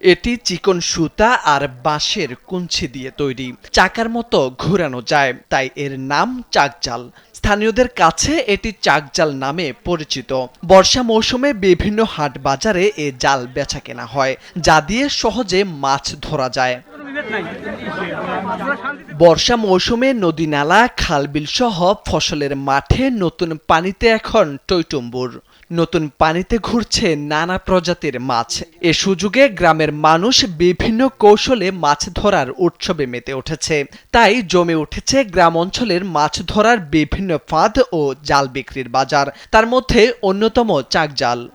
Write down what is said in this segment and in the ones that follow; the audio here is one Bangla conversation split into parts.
এটি চিকন সুতা আর বাঁশের কুঞ্চি দিয়ে তৈরি। চাকার মতো ঘোরানো যায়, তাই এর নাম চাকজাল। স্থানীয়দের কাছে এটি চাকজাল নামে পরিচিত। বর্ষা মৌসুমে বিভিন্ন হাট বাজারে এ জাল বেচা কেনা হয়, যা দিয়ে সহজে মাছ ধরা যায়। বর্ষা মৌসুমে নদী নালা খালবিল সহ ফসলের মাঠে নতুন পানিতে এখন টইটুম্বুর নতুন পানিতে ঘুরছে নানা প্রজাতির মাছ। এ সুযোগে গ্রামের মানুষ বিভিন্ন কৌশলে মাছ ধরার উৎসবে মেতে উঠেছে। তাই জমে উঠেছে গ্রাম অঞ্চলের মাছ ধরার বিভিন্ন ফাঁদ ও জাল বিক্রির বাজার। তার মধ্যে অন্যতম চাকজাল।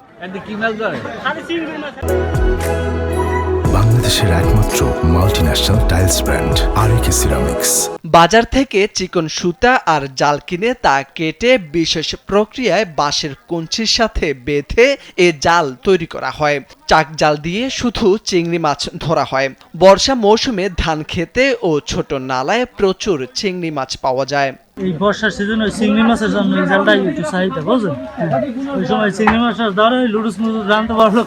বাংলাদেশের একমাত্র multinational tiles brand RAK ceramics বাজার থেকে চিকন সুতা আর জাল কিনে তা কেটে বিশেষ প্রক্রিয়ায় বাঁশের কঞ্চির সাথে বেঁধে এ জাল তৈরি করা হয়। চাক জাল দিয়ে শুধু চিংড়ি মাছ ধরা হয়। বর্ষা মৌসুমে ধান খেতে ও ছোট নালায় প্রচুর চিংড়ি মাছ পাওয়া যায়। এই বর্ষার সিজন ওই চিংড়ি মাছের জন্য এই জালটা একটু চাহিদা বুঝলেন? ওই সময় চিংড়ি মাছের ধরে লুডুস মুডুস রানতে পারল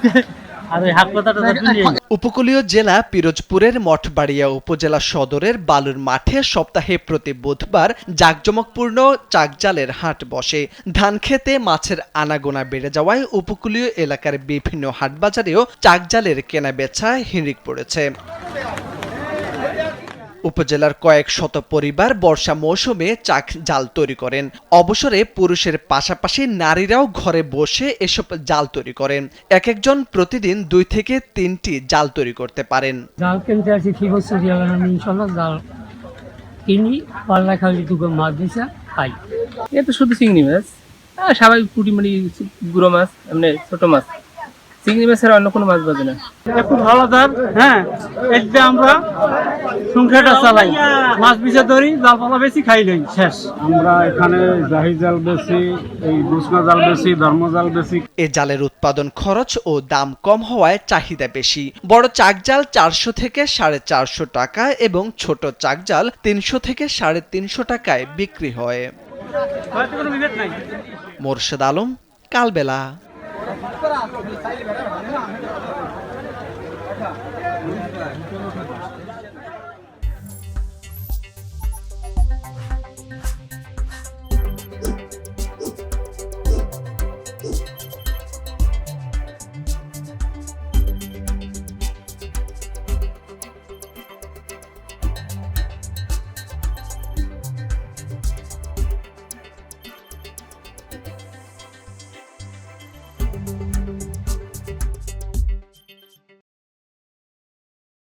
উপকূলীয় জেলা পিরোজপুরের মঠবাড়িয়া উপজেলা সদরের বালুর মাঠে সপ্তাহে প্রতি বুধবার জাকজমকপূর্ণ চাকজালের হাট বসে। ধান খেতে মাছের আনাগোনা বেড়ে যাওয়ায় উপকূলীয় এলাকার বিভিন্ন হাটবাজারেও চাকজালের কেনা বেচা হিড়িক পড়েছে। উপজেলার কয়েক শত পরিবার বর্ষা মৌসুমে চাক জাল তৈরি করেন। অবসরে পুরুষের পাশাপাশি নারীরাও ঘরে বসে এসব জাল তৈরি করেন। এক একজন প্রতিদিন দুই থেকে তিনটি জাল তৈরি করতে পারেন। জাল কিনতে আসি ঠিক হচ্ছে ইনশাল্লাহ জাল কিনি পাল্লা খালি দুটো মাছ দিছে খাই। এ তো শুধু চিংড়ি মাছ আর স্বাভাবিক পুঁটি মাটি গুঁড়ো মাছ এমনি ছোট মাছ। চিংড়ি মাছের অন্য কোনো মাছ বাজে না। খুব ভালো দাম হ্যাঁ এতে আমরা সংসারটা চালাই মাছ পিছে ধরি জাল পালা বেশি খাই লই শেষ। আমরা এখানে জাহি জাল বেশি এই দুসনা জাল বেশি ধর্ম জাল বেশি। এ জালের উৎপাদন খরচ ও দাম কম হওয়ায় চাহিদা বেশি। বড় চাকজাল চারশো থেকে সাড়ে চারশো টাকা এবং ছোট চাক জাল তিনশো থেকে সাড়ে তিনশো টাকায় বিক্রি হয়। নাই। মোরশেদ আলম কালবেলা। 你在里边干嘛